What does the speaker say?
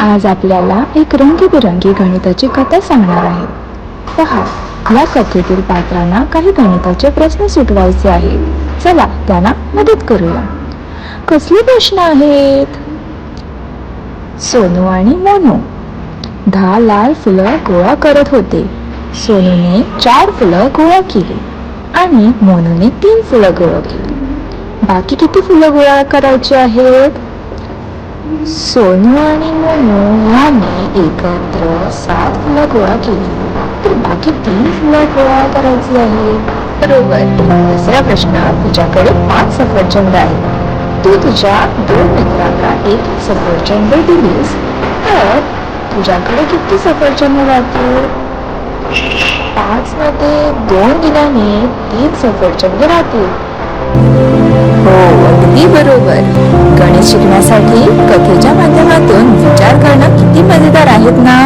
आज आपल्याला एक रंगीबिरंगी गणिताची कथा सांगणार आहे. पहा या कथेतील पात्रांना काही गणिताचे प्रश्न सुटवायचे आहेत. चला त्यांना मदत करूया. कसले प्रश्न आहेत? सोनू आणि मोनू. दहा लाल फुलं गोळा करत होते. सोनूने चार फुलं गोळा केली आणि मोनूने तीन फुलं गोळा केली. बाकी किती फुलं गोळा करायची आहेत? सोनू आणि मोनू यांनी एकत्र सात फुलं गोळा केली तर बाकी तीन फुलं गोळा करायची आहे बरोबर दुसरा प्रश्न तुझ्याकडे पाच सफरचंद आहेत तू तुझ्या दोन मित्रांना एक सफरचंद दिलीस तर तुझ्याकडे किती सफरचंद राहतील पाच मध्ये दोन दिल्याने तीन सफरचंद राहतील हो अगदी बरोबर शिकण्यासाठी कथेच्या माध्यमातून विचार करणं किती मजेदार आहेत ना?